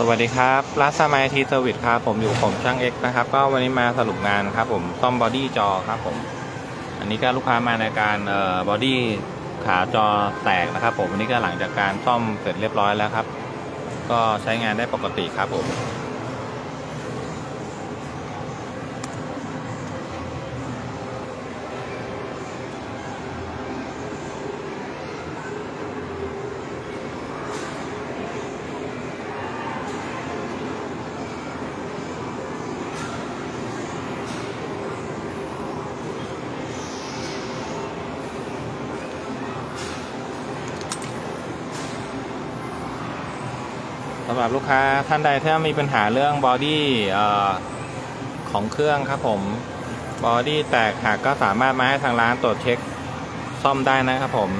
สวัสดีครับรัสมัยทีเซอร์วิสครับผมอยู่ผมช่างเอ็กนะครับ ก็วันนี้มาสรุปงานครับผมซ่อมบอดี้จอครับผม อันนี้ก็ลูกค้ามาในการเอ่อบอดี้ขาจอแตกนะครับ ผมอันนี้ก็หลังจากการซ่อมเสร็จเรียบร้อยแล้วครับ ก็ใช้งานได้ปกติครับผม สำหรับลูกค้าท่านใดที่มีปัญหาเรื่องบอดี้ของเครื่องครับผมบอดี้แตกหักก็สามารถมาให้ทางร้านตรวจเช็คซ่อมได้นะครับผม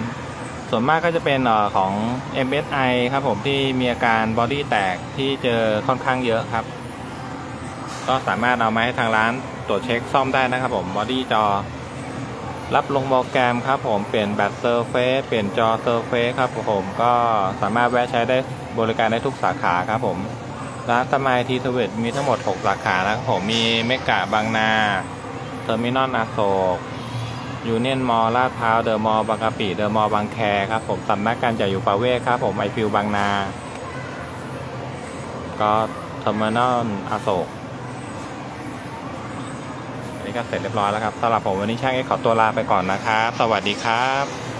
ส่วนมากก็จะเป็นเออของ MSI ครับผมที่มีอาการบอดี้แตกที่เจอค่อนข้างเยอะครับ ก็สามารถเอามาให้ทางร้านตรวจเช็คซ่อมได้นะครับผมบอดี้จอ รับลงโปรแกรมครับผมเปลี่ยนแบตเซอร์เฟซเปลี่ยนจอเซอร์เฟซครับผมก็สามารถแวะใช้ได้บริการได้ทุกสาขาครับผมร้านสมายทีทเวตมีทั้งหมด 6 สาขานะครับผมมีเมกะบางนาเทอร์มินอลอโศกยูเนียนมอลลาดพร้าวเดอะมอลบางกะปิเดอะมอลบางแคครับผมสำนักการจะอยู่ประเวศครับผมไอฟิวบางนา ก็เทอร์มินอลอโศก อันนี้ก็เสร็จเรียบร้อยแล้วครับสำหรับผมวันนี้ช่างเอ็กขอตัวลาไปก่อนนะครับ สวัสดีครับ